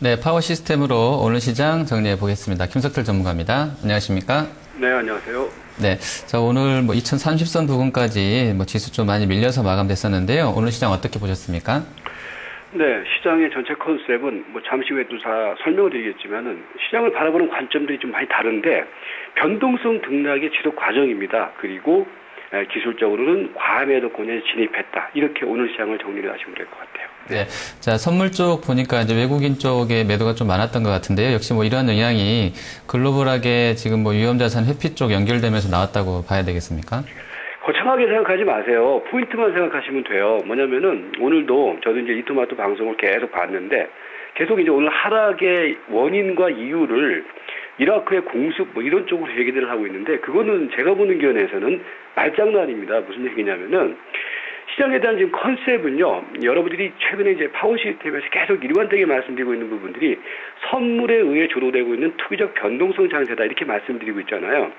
네, 파워 시스템으로 오늘 시장 정리해 보겠습니다. 김석철 전문가입니다. 안녕하십니까? 네, 안녕하세요. 네, 자 오늘 뭐 2030선 부근까지 뭐 지수 좀 많이 밀려서 마감됐었는데요. 오늘 시장 어떻게 보셨습니까? 네, 시장의 전체 컨셉은 뭐 잠시 후에 또 다 설명을 드리겠지만은 시장을 바라보는 관점들이 좀 많이 다른데 변동성 등락의 지속 과정입니다. 그리고 에, 기술적으로는 과매도권에 진입했다. 이렇게 오늘 시장을 정리를 하시면 될 것 같아요. 네. 자, 선물 쪽 보니까 이제 외국인 쪽에 매도가 좀 많았던 것 같은데요. 역시 뭐 이러한 영향이 글로벌하게 지금 뭐 위험자산 회피 쪽 연결되면서 나왔다고 봐야 되겠습니까? 거창하게 생각하지 마세요. 포인트만 생각하시면 돼요. 뭐냐면은 오늘도 저도 이제 이토마토 방송을 계속 봤는데 계속 이제 오늘 하락의 원인과 이유를 이라크의 공습 뭐 이런 쪽으로 얘기들을 하고 있는데 그거는 제가 보는 견해에서는 말장난입니다. 무슨 얘기냐면은 시장에 대한 지금 컨셉은요, 여러분들이 최근에 이제 파워 시스템에서 계속 일관되게 말씀드리고 있는 부분들이 선물에 의해 주도되고 있는 투기적 변동성 장세다 이렇게 말씀드리고 있잖아요.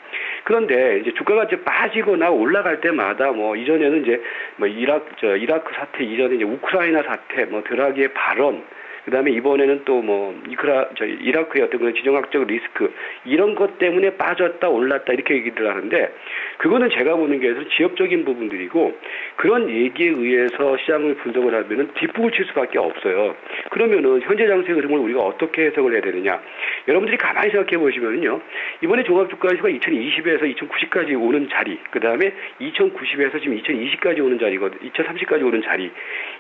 그런데 이제 주가가 이제 빠지거나 올라갈 때마다 뭐 이전에는 이제 뭐 이라크, 저 이라크 사태 이전에 이제 우크라이나 사태, 뭐 드라기의 발언, 그 다음에 이번에는 또 뭐 이크라 저 이라크의 어떤 그런 지정학적 리스크 이런 것 때문에 빠졌다 올랐다 이렇게 얘기를 하는데 그거는 제가 보는 게 지역적인 부분들이고 그런 얘기에 의해서 시장을 분석을 하면은 뒷북을 칠 수밖에 없어요. 그러면은 현재 장세 흐름을 우리가 어떻게 해석을 해야 되느냐? 여러분들이 가만히 생각해 보시면은요 이번에 종합주가지수가 2020에서 2090까지 오는 자리, 그 다음에 2090에서 지금 2020까지 오는 자리거든, 2030까지 오는 자리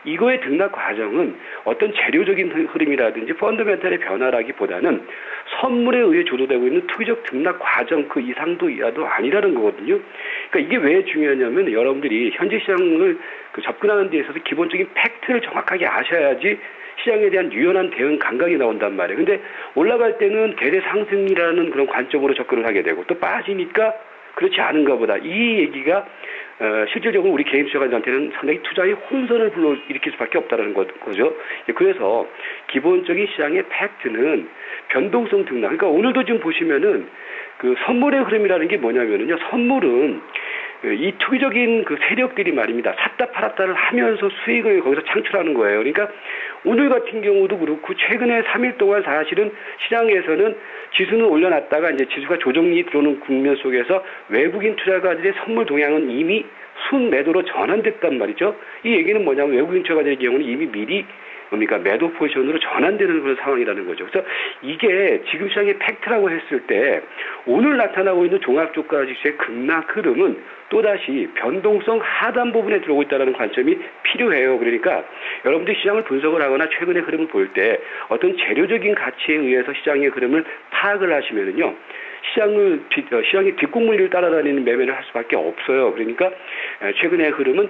이거의 등락 과정은 어떤 재료적인 흐름이라든지 펀더멘탈의 변화라기보다는 선물에 의해 주도되고 있는 투기적 등락 과정 그 이상도 이하도 아니라는 거거든요. 그러니까 이게 왜 중요하냐면 여러분들이 현재 시장을 그 접근하는 데 있어서 기본적인 팩트를 정확하게 아셔야지 시장에 대한 유연한 대응 감각이 나온단 말이에요. 근데 올라갈 때는 대대 상승이라는 그런 관점으로 접근을 하게 되고 또 빠지니까 그렇지 않은가 보다. 이 얘기가 어, 실질적으로 우리 개인 투자자한테는 상당히 투자의 혼선을 불러일으킬 수밖에 없다는 거죠. 그래서 기본적인 시장의 팩트는 변동성 등락. 그러니까 오늘도 지금 보시면은 그 선물의 흐름이라는 게 뭐냐면은요. 선물은 이 투기적인 그 세력들이 말입니다. 샀다 팔았다를 하면서 수익을 거기서 창출하는 거예요. 그러니까 오늘 같은 경우도 그렇고 최근에 3일 동안 사실은 시장에서는 지수는 올려놨다가 이제 지수가 조정이 들어오는 국면 속에서 외국인 투자가들의 선물 동향은 이미 순매도로 전환됐단 말이죠. 이 얘기는 뭐냐면 외국인 투자가들의 경우는 이미 미리 그러니까 매도 포지션으로 전환되는 그런 상황이라는 거죠. 그래서 이게 지금 시장의 팩트라고 했을 때 오늘 나타나고 있는 종합주가 지수의 급락 흐름은 또다시 변동성 하단 부분에 들어오고 있다는 관점이 필요해요. 그러니까 여러분들이 시장을 분석을 하거나 최근의 흐름을 볼 때 어떤 재료적인 가치에 의해서 시장의 흐름을 파악을 하시면은요. 시장을 어, 시장의 뒷공문리를 따라다니는 매매를 할 수밖에 없어요. 그러니까 최근의 흐름은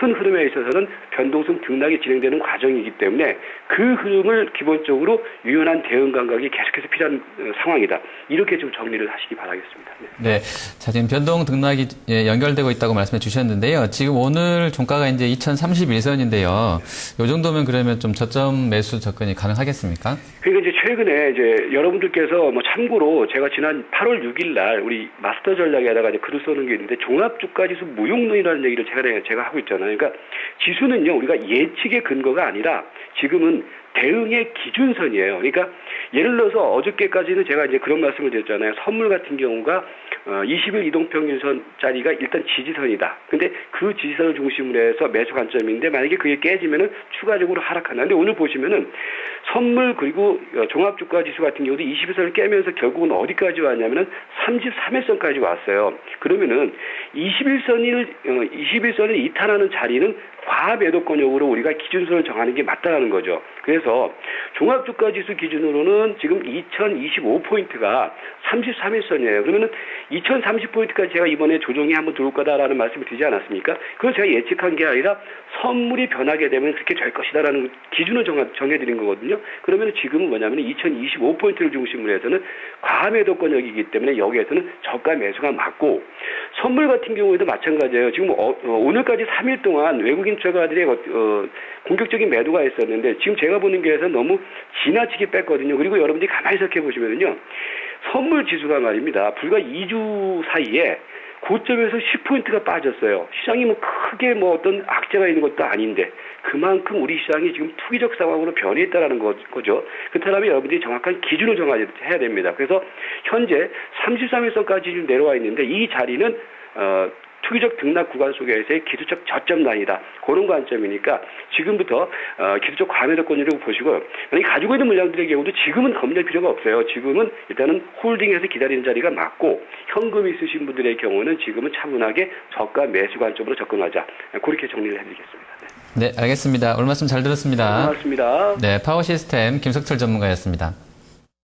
큰 흐름에 있어서는 변동성 등락이 진행되는 과정이기 때문에 그 흐름을 기본적으로 유연한 대응 감각이 계속해서 필요한 어, 상황이다. 이렇게 좀 정리를 하시기 바라겠습니다. 네. 네. 자, 지금 변동 등락이 예, 연결되고 있다고 말씀해 주셨는데요. 지금 오늘 종가가 이제 2031선인데요. 이 정도면 그러면 좀 저점 매수 접근이 가능하겠습니까? 그러니까 이제 최근에 이제 여러분들께서 뭐 참고로 제가 지난 8월 6일 날 우리 마스터 전략에다가 이제 글을 써놓은 게 있는데 종합주가지수 무용 론이라는 얘기를 제가 제가 하고 있잖아요. 그러니까 지수는요 우리가 예측의 근거가 아니라 지금은 대응의 기준선이에요. 그러니까 예를 들어서 어저께까지는 제가 이제 그런 말씀을 드렸잖아요. 선물 같은 경우가 어, 20일 이동평균선짜리가 일단 지지선이다. 근데 그 지지선을 중심으로 해서 매수 관점인데 만약에 그게 깨지면은 추가적으로 하락한다. 근데 오늘 보시면은 선물 그리고 어, 종합주가 지수 같은 경우도 21선을 깨면서 결국은 어디까지 왔냐면은 33일선까지 왔어요. 그러면은 21선을 어, 21선을 이탈하는 자리는 과매도권역으로 우리가 기준선을 정하는 게 맞다라는 거죠. 그래서 종합주가지수 기준으로는 지금 2025포인트가 33일선이에요. 그러면은 2030포인트까지 제가 이번에 조정이 한번 들어올 거다라는 말씀을 드리지 않았습니까? 그걸 제가 예측한 게 아니라 선물이 변하게 되면 그렇게 될 것이다라는 기준을 정하, 정해 드린 거거든요. 그러면 지금은 뭐냐면 2025포인트를 중심으로 해서는 과매도권역이기 때문에 여기에서는 저가 매수가 맞고 선물 같은 경우에도 마찬가지예요. 지금 어, 어, 오늘까지 3일 동안 외국인 투자가들의 어, 어, 공격적인 매도가 있었는데 지금 제가 보는 게에서 너무 지나치게 뺐거든요. 그리고 여러분들이 가만히 생각해 보시면은요. 선물 지수가 말입니다. 불과 2주 사이에 고점에서 10포인트가 빠졌어요. 시장이 뭐 크게 뭐 어떤 악재가 있는 것도 아닌데 그만큼 우리 시장이 지금 투기적 상황으로 변해있다라는 거- 거죠. 그렇다면 여러분들이 정확한 기준을 정해야 됩니다. 그래서 현재 33일선까지 좀 내려와 있는데 이 자리는 어, 투기적 등락 구간 속에서의 기술적 저점 라인이다. 그런 관점이니까 지금부터 어, 기술적 과매도권이라고 보시고요. 만약에 가지고 있는 물량들의 경우도 지금은 겁낼 필요가 없어요. 지금은 일단은 홀딩해서 기다리는 자리가 맞고 현금 있으신 분들의 경우는 지금은 차분하게 저가 매수 관점으로 접근하자. 그렇게 정리를 해드리겠습니다. 네. 네, 알겠습니다. 오늘 말씀 잘 들었습니다. 고맙습니다. 네, 파워 시스템 김석철 전문가였습니다.